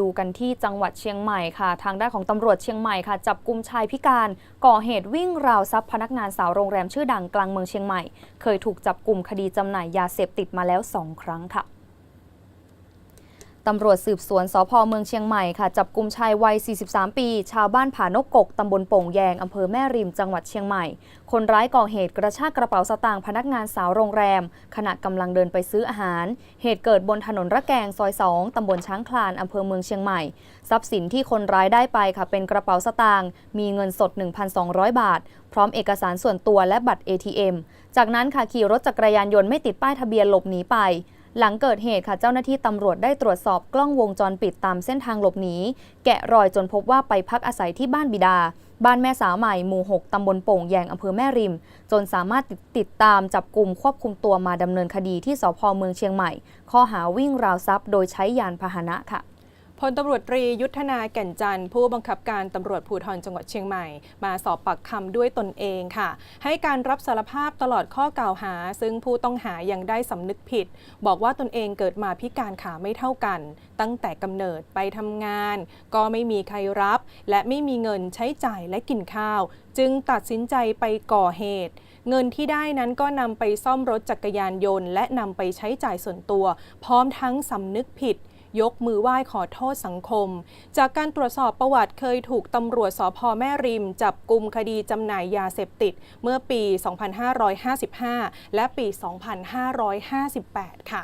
ดูกันที่จังหวัดเชียงใหม่ค่ะ ทางด้านของตำรวจเชียงใหม่ค่ะ จับกลุ่มชายพิการ ก่อเหตุวิ่งราวทรัพย์พนักงานสาวโรงแรมชื่อดังกลางเมืองเชียงใหม่ เคยถูกจับกลุ่มคดีจำหน่ายยาเสพติดมาแล้ว 2 ครั้งค่ะ ตำรวจสืบสวนสพเมืองเชียงใหม่ค่ะ จับกลุ่มชายวัย 43 ปี ชาวบ้านผานกกกตำบลโป่งแยงอำเภอแม่ริมจังหวัดเชียงใหม่ คนร้ายก่อเหตุกระชากกระเป๋าสตางค์พนักงานสาวโรงแรม ขณะกำลังเดินไปซื้ออาหาร เหตุเกิดบนถนนระแกงซอย 2 ตำบลช้างคลานอำเภอเมืองเชียงใหม่ ทรัพย์สินที่คนร้ายได้ไปค่ะเป็นกระเป๋าสตางค์มีเงินสด 1,200 บาท พร้อมเอกสารส่วนตัวและบัตร ATM จากนั้นค่ะขี่รถจักรยานยนต์ไม่ติดป้ายทะเบียนหลบหนีไป หลังเกิดเหตุค่ะเจ้าหน้าที่ตำรวจได้ตรวจสอบกล้องวงจรปิดตามเส้นทางหลบหนีแกะรอยจนพบว่าไปพักอาศัยที่บ้านบิดา บ้านแม่สาวใหม่หมู่ 6 ตำบลโป่งแยงอำเภอแม่ริม จนสามารถติดตามจับกลุ่มควบคุมตัวมาดำเนินคดีที่สพเมืองเชียงใหม่ ข้อหาวิ่งราวทรัพย์ โดยใช้ยานพาหนะค่ะ พลตำรวจตรียุทธนาแก่นจันทร์ผู้บังคับการตำรวจภูธรจังหวัดเชียงใหม่ มาสอบปากคำด้วยตนเองค่ะ ให้การรับสารภาพตลอดข้อกล่าวหา ซึ่งผู้ต้องหายังได้สำนึกผิด บอกว่าตนเองเกิดมาพิการขาไม่เท่ากัน ตั้งแต่กำเนิดไปทำงาน ก็ไม่มีใครรับ และไม่มีเงินใช้จ่ายและกินข้าว จึงตัดสินใจไปก่อเหตุ เงินที่ได้นั้นก็นำไปซ่อมรถจักรยานยนต์ และนำไปใช้จ่ายส่วนตัว พร้อมทั้งสำนึกผิด ยกมือไหว้ขอโทษสังคม จากการตรวจสอบประวัติเคยถูกตำรวจสพแม่ริม จับกลุ่มคดีจำหน่ายยาเสพติดเมื่อปี 2555 และปี 2558 ค่ะ